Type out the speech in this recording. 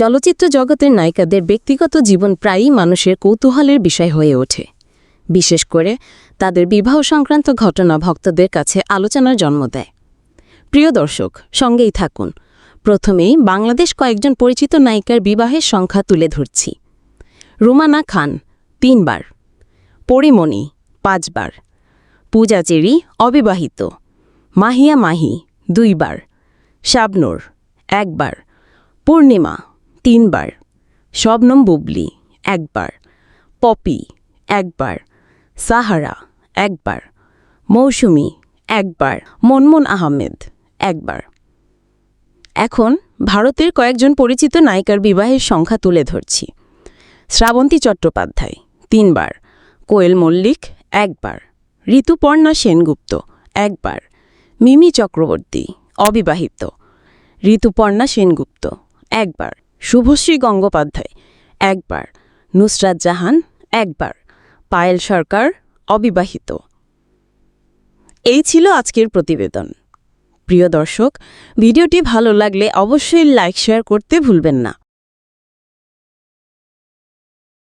চলচ্চিত্র জগতের নায়িকাদের ব্যক্তিগত জীবন প্রায়ই মানুষের কৌতূহলের বিষয় হয়ে ওঠে। বিশেষ করে তাদের বিবাহ সংক্রান্ত ঘটনা ভক্তদের কাছে আলোচনার জন্ম দেয়। প্রিয় দর্শক, সঙ্গেই থাকুন। প্রথমেই বাংলাদেশ কয়েকজন পরিচিত নায়িকার বিবাহের সংখ্যা তুলে ধরছি। রুমানা খান, তিনবার। পরিমণি, পাঁচবার। পূজা চেরি অবিবাহিত। মাহিয়া মাহি, দুইবার। শাবনূর, একবার। পূর্ণিমা তিনবার। শবনম বুবলি, একবার। পপি, একবার। সাহারা, একবার। মৌসুমি, একবার। মনমন আহমেদ, একবার। এখন ভারতের কয়েকজন পরিচিত নায়িকার বিবাহের সংখ্যা তুলে ধরছি। শ্রাবন্তী চট্টোপাধ্যায়, তিনবার। কোয়েল মল্লিক, একবার। ঋতুপর্ণা সেনগুপ্ত, একবার। মিমি চক্রবর্তী, অবিবাহিত। ঋতুপর্ণা সেনগুপ্ত, একবার। শুভশ্রী গঙ্গোপাধ্যায়, একবার। নুসরাত জাহান, একবার। পায়েল সরকার, অবিবাহিত। এই ছিল আজকের প্রতিবেদন। প্রিয় দর্শক, ভিডিওটি ভালো লাগলে অবশ্যই লাইক, শেয়ার করতে ভুলবেন না।